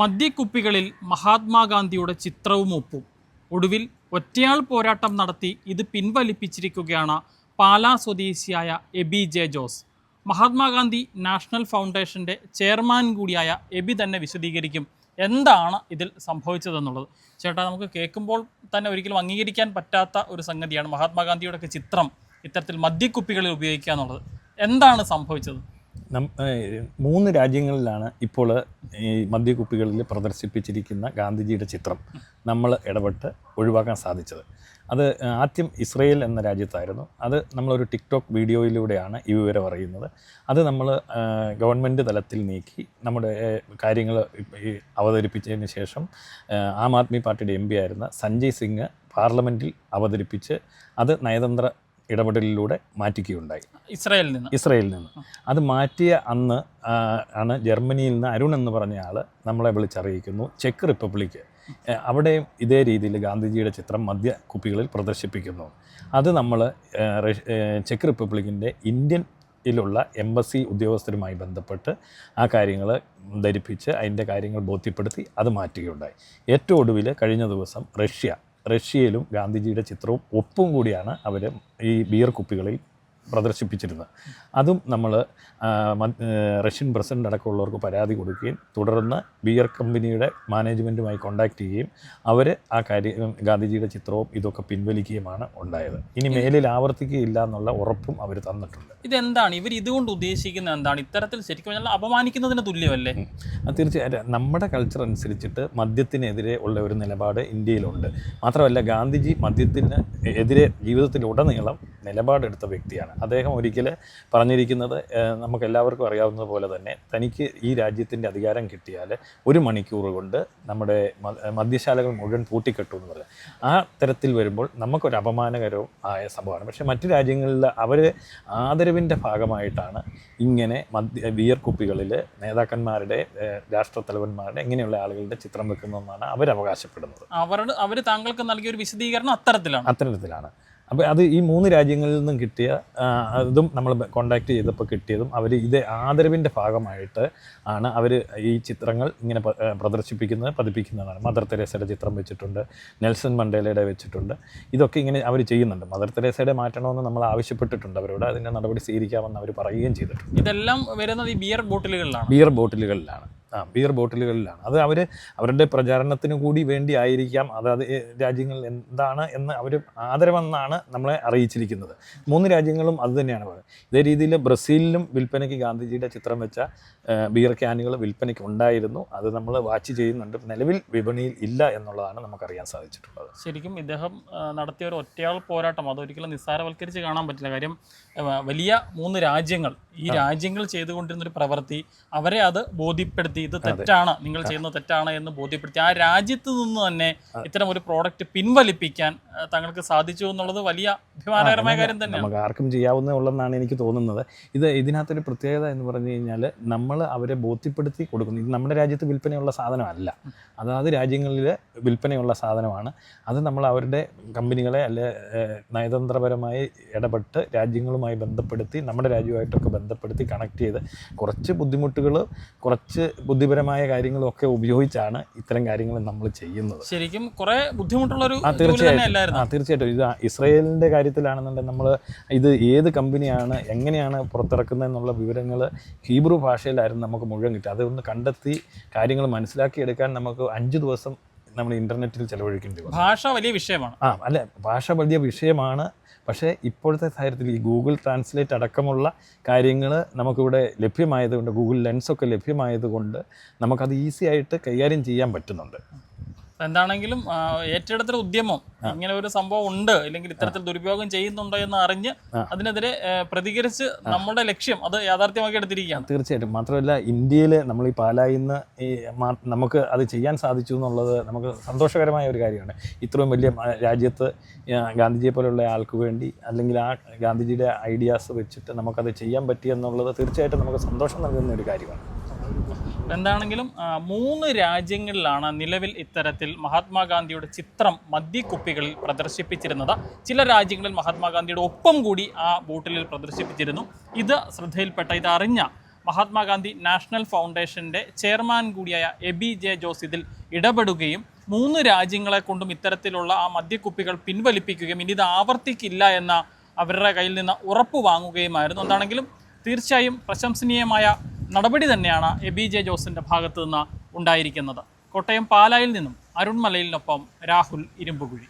മദ്യക്കുപ്പികളിൽ മഹാത്മാഗാന്ധിയുടെ ചിത്രവും ഒപ്പും. ഒടുവിൽ ഒറ്റയാൾ പോരാട്ടം നടത്തി ഇത് പിൻവലിപ്പിച്ചിരിക്കുകയാണ് പാലാ സ്വദേശിയായ എബി ജെ ജോസ്. മഹാത്മാഗാന്ധി നാഷണൽ ഫൗണ്ടേഷന്റെ ചെയർമാൻ കൂടിയായ എബി തന്നെ വിശദീകരിക്കും എന്താണ് ഇതിൽ സംഭവിച്ചതെന്നുള്ളത്. ചേട്ടാ നമുക്ക് കേൾക്കുമ്പോൾ തന്നെ ഒരിക്കലും അംഗീകരിക്കാൻ പറ്റാത്ത ഒരു സംഗതിയാണ് മഹാത്മാഗാന്ധിയുടെ ചിത്രം ഇത്തരത്തിൽ മദ്യക്കുപ്പികളിൽ ഉപയോഗിക്കുക എന്നുള്ളത്. എന്താണ് സംഭവിച്ചത്? മൂന്ന് രാജ്യങ്ങളിലാണ് ഇപ്പോൾ ഈ മദ്യക്കുപ്പികളിൽ പ്രദർശിപ്പിച്ചിരിക്കുന്ന ഗാന്ധിജിയുടെ ചിത്രം നമ്മൾ ഇടപെട്ട് ഒഴിവാക്കാൻ സാധിച്ചത്. അത് ആദ്യം ഇസ്രയേൽ എന്ന രാജ്യത്തായിരുന്നു. അത് നമ്മളൊരു ടിക്ടോക്ക് വീഡിയോയിലൂടെയാണ് ഈ വിവരം അറിയുന്നത്. അത് നമ്മൾ ഗവൺമെന്റ് തലത്തിൽ നീക്കി നമ്മുടെ കാര്യങ്ങൾ അവതരിപ്പിച്ചതിന് ശേഷം ആം ആദ്മി പാർട്ടിയുടെ എം ആയിരുന്ന സഞ്ജയ് സിംഗ് പാർലമെന്റിൽ അവതരിപ്പിച്ച് അത് നയതന്ത്ര ഇടപെടലിലൂടെ മാറ്റിക്കുകയുണ്ടായി. ഇസ്രായേലിൽ നിന്ന്. ഇസ്രായേലിൽ നിന്ന്. അത് മാറ്റിയ അന്ന് ആണ് ജർമ്മനിയിൽ നിന്ന് അരുൺ എന്ന് പറഞ്ഞ ആൾ നമ്മളെ വിളിച്ചറിയിക്കുന്നു. Check republic. അവിടെയും ഇതേ രീതിയിൽ ഗാന്ധിജിയുടെ ചിത്രം മദ്യ കുപ്പികളിൽ പ്രദർശിപ്പിക്കുന്നു. അത് നമ്മൾ ചെക്ക് റിപ്പബ്ലിക്കിന്റെ ഇന്ത്യൻ ിലുള്ള എംബസി ഉദ്യോഗസ്ഥരുമായി ബന്ധപ്പെട്ട് ആ കാര്യങ്ങൾ ധരിപ്പിച്ച് അതിന്റെ കാര്യങ്ങൾ ബോധ്യപ്പെടുത്തി അത് മാറ്റുകയുണ്ടായി. ഏറ്റവും ഒടുവിൽ കഴിഞ്ഞ ദിവസം റഷ്യ റഷ്യയിലും ഗാന്ധിജിയുടെ ചിത്രവും ഒപ്പും കൂടിയാണ് അവർ ഈ ബിയർ കുപ്പികളിൽ പ്രദർശിപ്പിച്ചിരുന്നത്. അതും നമ്മൾ റഷ്യൻ പ്രസിഡന്റ് അടക്കമുള്ളവർക്ക് പരാതി കൊടുക്കുകയും തുടർന്ന് ബിയർ കമ്പനിയുടെ മാനേജ്മെന്റുമായി കോൺടാക്റ്റ് ചെയ്യുകയും അവർ ആ കാര്യം ഗാന്ധിജിയുടെ ചിത്രവും ഇതൊക്കെ പിൻവലിക്കുകയുമാണ് ഉണ്ടായത്. ഇനി മേലിൽ ആവർത്തിക്കുകയില്ല എന്നുള്ള ഉറപ്പും അവർ തന്നിട്ടുണ്ട്. ഇതെന്താണ്? ഇവർ ഇതുകൊണ്ട് ഉദ്ദേശിക്കുന്നത് എന്താണ്? ഇത്തരത്തിൽ ശരിക്കും പറഞ്ഞാൽ അപമാനിക്കുന്നതിന് തുല്യമല്ലേ? തീർച്ചയായിട്ടും നമ്മുടെ കൾച്ചർ അനുസരിച്ചിട്ട് മദ്യത്തിനെതിരെ ഉള്ള ഒരു നിലപാട് ഇന്ത്യയിലുണ്ട്. മാത്രമല്ല ഗാന്ധിജി മദ്യത്തിന് എതിരെ ജീവിതത്തിലുടനീളം നിലപാടെടുത്ത വ്യക്തിയാണ്. അദ്ദേഹം ഒരിക്കൽ പറഞ്ഞിരിക്കുന്നത് നമുക്കെല്ലാവർക്കും നമുക്ക് എല്ലാവർക്കും അറിയാവുന്നത് പോലെ തന്നെ തനിക്ക് ഈ രാജ്യത്തിന്റെ അധികാരം കിട്ടിയാൽ ഒരു മണിക്കൂർ കൊണ്ട് നമ്മുടെ മദ്യശാലകൾ മുഴുവൻ പൂട്ടിക്കെട്ടു എന്ന് പറയാം. ആ തരത്തിൽ വരുമ്പോൾ നമുക്കൊരു അപമാനകരവും ആയ സംഭവമാണ്. പക്ഷേ മറ്റു രാജ്യങ്ങളിൽ അവർ ആദരവിന്റെ ഭാഗമായിട്ടാണ് ഇങ്ങനെ മദ്യ ബിയർ കുപ്പികളിൽ നേതാക്കന്മാരുടെ രാഷ്ട്രത്തലവന്മാരുടെ ഇങ്ങനെയുള്ള ആളുകളുടെ ചിത്രം വെക്കുന്നതെന്നാണ് അവർ അവകാശപ്പെടുന്നത് അവരുടെ അവർ താങ്കൾക്ക് നൽകിയ ഒരു വിശദീകരണം അത്തരത്തിലാണ്. അത്തരത്തിലാണ്. അപ്പോൾ അത് ഈ മൂന്ന് രാജ്യങ്ങളിൽ നിന്നും കിട്ടിയ അതും നമ്മൾ കോണ്ടാക്ട് ചെയ്തപ്പോൾ കിട്ടിയതും അവർ ഇത് ആദരവിന്റെ ഭാഗമായിട്ട് ആണ് അവർ ഈ ചിത്രങ്ങൾ ഇങ്ങനെ പ്രദർശിപ്പിക്കുന്നത് പതിപ്പിക്കുന്നതാണ്. മദർ തെരേസയുടെ ചിത്രം വെച്ചിട്ടുണ്ട് നെൽസൺ മണ്ടേലയുടെ വെച്ചിട്ടുണ്ട്. ഇതൊക്കെ ഇങ്ങനെ അവർ ചെയ്യുന്നുണ്ട്. മദർ തെരേസയുടെ മാറ്റണമെന്ന് നമ്മൾ ആവശ്യപ്പെട്ടിട്ടുണ്ട് അവരോട്. അതിന്റെ നടപടി സ്വീകരിക്കാമെന്ന് അവർ പറയുകയും ചെയ്തിട്ടുണ്ട്. ഇതെല്ലാം വരുന്നത് ഈ ബിയർ ബോട്ടിലുകളിലാണ്. ബിയർ ബോട്ടിലുകളിലാണ്. ആ ബിയർ ബോട്ടിലുകളിലാണ് അത് അവർ അവരുടെ പ്രചാരണത്തിന് കൂടി വേണ്ടി ആയിരിക്കാം. അത് അത് രാജ്യങ്ങൾ എന്താണ് എന്ന് അവർ ആദരവെന്നാണ് നമ്മളെ അറിയിച്ചിരിക്കുന്നത്. മൂന്ന് രാജ്യങ്ങളും അത് തന്നെയാണ് പറയുന്നത്. ഇതേ രീതിയിൽ ബ്രസീലിലും വിൽപ്പനയ്ക്ക് ഗാന്ധിജിയുടെ ചിത്രം വെച്ച ബിയർ ക്യാനുകൾ വിൽപ്പനയ്ക്ക് ഉണ്ടായിരുന്നു. അത് നമ്മൾ വാച്ച് ചെയ്യുന്നുണ്ട്. നിലവിൽ വിപണിയിൽ ഇല്ല എന്നുള്ളതാണ് നമുക്കറിയാൻ സാധിച്ചിട്ടുള്ളത്. ശരിക്കും ഇദ്ദേഹം നടത്തിയ ഒരു ഒറ്റയാൾ പോരാട്ടം. അതൊരിക്കലും നിസ്സാരവൽക്കരിച്ച് കാണാൻ പറ്റില്ല. കാര്യം വലിയ മൂന്ന് രാജ്യങ്ങൾ ഈ രാജ്യങ്ങൾ ചെയ്തുകൊണ്ടിരുന്ന ഒരു പ്രവൃത്തി അവരെ അത് ബോധ്യപ്പെടുത്തി ഇത് തെറ്റാണ് നിങ്ങൾ ചെയ്യുന്നത് തെറ്റാണ് എന്ന് ബോധ്യപ്പെടുത്തി ആ രാജ്യത്ത് നിന്ന് തന്നെ ഇത്തരം ഒരു പ്രോഡക്റ്റ് പിൻവലിപ്പിക്കാൻ തങ്ങൾക്ക് സാധിച്ചു എന്നുള്ളത് വലിയ അഭിമാനകരമായ കാര്യം തന്നെ നമുക്ക് ആർക്കും ചെയ്യാവുന്ന ഉള്ളതെന്നാണ് എനിക്ക് തോന്നുന്നത്. ഇത് ഇതിനകത്തൊരു പ്രത്യേകത എന്ന് പറഞ്ഞു കഴിഞ്ഞാൽ നമ്മൾ അവരെ ബോധ്യപ്പെടുത്തി കൊടുക്കുന്നു. ഇത് നമ്മുടെ രാജ്യത്ത് വിൽപ്പനയുള്ള സാധനമല്ല. അതാത് രാജ്യങ്ങളിൽ വിൽപ്പനയുള്ള സാധനമാണ്. അത് നമ്മൾ അവരുടെ കമ്പനികളെ അല്ലെ നയതന്ത്രപരമായി ഇടപെട്ട് രാജ്യങ്ങളുമായി ബന്ധപ്പെടുത്തി നമ്മുടെ രാജ്യവുമായിട്ടൊക്കെ ബന്ധപ്പെടുത്തി കണക്ട് ചെയ്ത് കുറച്ച് ബുദ്ധിമുട്ടുകൾ കുറച്ച് ബുദ്ധിപരമായ കാര്യങ്ങളും ഒക്കെ ഉപയോഗിച്ചാണ് ഇത്തരം കാര്യങ്ങൾ നമ്മൾ ചെയ്യുന്നത്. ശരിക്കും കുറേ ബുദ്ധിമുട്ടുള്ള ഒരു തന്നെ തീർച്ചയായിട്ടും. ആ തീർച്ചയായിട്ടും. ഇത് ഇസ്രയേലിന്റെ കാര്യത്തിലാണെന്നുണ്ടെങ്കിൽ നമ്മൾ ഇത് ഏത് കമ്പനിയാണ് എങ്ങനെയാണ് പുറത്തിറക്കുന്നത് എന്നുള്ള വിവരങ്ങൾ ഹീബ്രു ഭാഷയിലായിരുന്നു നമുക്ക് മുഴുവൻ കിട്ടുക. അതൊന്ന് കണ്ടെത്തി കാര്യങ്ങൾ മനസ്സിലാക്കിയെടുക്കാൻ നമുക്ക് അഞ്ച് ദിവസം നമ്മൾ ഇന്റർനെറ്റിൽ ചിലവഴിക്കേണ്ടി വന്നു. ഭാഷ വലിയ വിഷയമാണ്. ആ അല്ല ഭാഷ വലിയ വിഷയമാണ്. പക്ഷേ ഇപ്പോഴത്തെ സാഹചര്യത്തിൽ ഈ ഗൂഗിൾ ട്രാൻസ്ലേറ്റ് അടക്കമുള്ള കാര്യങ്ങൾ നമുക്കിവിടെ ലഭ്യമായതുകൊണ്ട് ഗൂഗിൾ ലെൻസൊക്കെ ലഭ്യമായതുകൊണ്ട് നമുക്കത് ഈസി ആയിട്ട് കൈകാര്യം ചെയ്യാൻ പറ്റുന്നുണ്ട്. എന്താണെങ്കിലും ഏറ്റെടുത്ത ഏറ്റെടുത്തൊരു ഉദ്യമം ഇങ്ങനെ ഒരു സംഭവം ഉണ്ട് അല്ലെങ്കിൽ ഇത്തരത്തിൽ ദുരുപയോഗം ചെയ്യുന്നുണ്ടോ എന്ന് അറിഞ്ഞ് അതിനെതിരെ പ്രതികരിച്ച് നമ്മുടെ ലക്ഷ്യം അത് യാഥാർത്ഥ്യമാക്കി എടുത്തിരിക്കുകയാണ്. തീർച്ചയായിട്ടും. മാത്രമല്ല ഇന്ത്യയിൽ നമ്മൾ ഈ പാലായുന്ന ഈ നമുക്ക് അത് ചെയ്യാൻ സാധിച്ചു എന്നുള്ളത് നമുക്ക് സന്തോഷകരമായ ഒരു കാര്യമാണ്. ഇത്രയും വലിയ രാജ്യത്ത് ഗാന്ധിജിയെ പോലെയുള്ള ആൾക്ക് വേണ്ടി അല്ലെങ്കിൽ ആ ഗാന്ധിജിയുടെ ഐഡിയാസ് വെച്ചിട്ട് നമുക്കത് ചെയ്യാൻ പറ്റി എന്നുള്ളത് തീർച്ചയായിട്ടും നമുക്ക് സന്തോഷം നൽകുന്ന ഒരു കാര്യമാണ്. എന്താണെങ്കിലും മൂന്ന് രാജ്യങ്ങളിലാണ് നിലവിൽ ഇത്തരത്തിൽ മഹാത്മാഗാന്ധിയുടെ ചിത്രം മദ്യക്കുപ്പികളിൽ പ്രദർശിപ്പിച്ചിരുന്നത്. ചില രാജ്യങ്ങളിൽ മഹാത്മാഗാന്ധിയുടെ ഒപ്പം കൂടി ആ ബോട്ടിലിൽ പ്രദർശിപ്പിച്ചിരുന്നു. ഇത് ശ്രദ്ധയിൽപ്പെട്ട ഇത് അറിഞ്ഞ മഹാത്മാഗാന്ധി നാഷണൽ ഫൗണ്ടേഷന്റെ ചെയർമാൻ കൂടിയായ എബി ജെ ജോസ് ഇതിൽ ഇടപെടുകയും മൂന്ന് രാജ്യങ്ങളെ കൊണ്ടും ഇത്തരത്തിലുള്ള ആ മദ്യക്കുപ്പികൾ പിൻവലിപ്പിക്കുകയും ഇനി ഇത് ആവർത്തിക്കില്ല എന്ന അവരുടെ കയ്യിൽ നിന്ന് ഉറപ്പ് വാങ്ങുകയുമായിരുന്നു. എന്താണെങ്കിലും തീർച്ചയായും പ്രശംസനീയമായ നടപടി തന്നെയാണ് എ ബി ജെ ജോസിന്റെ ഭാഗത്തു നിന്ന് ഉണ്ടായിരിക്കുന്നത്. കോട്ടയം പാലായിൽ നിന്നും അരുൺമലയിലിനൊപ്പം രാഹുൽ ഇരുമ്പുകുഴി.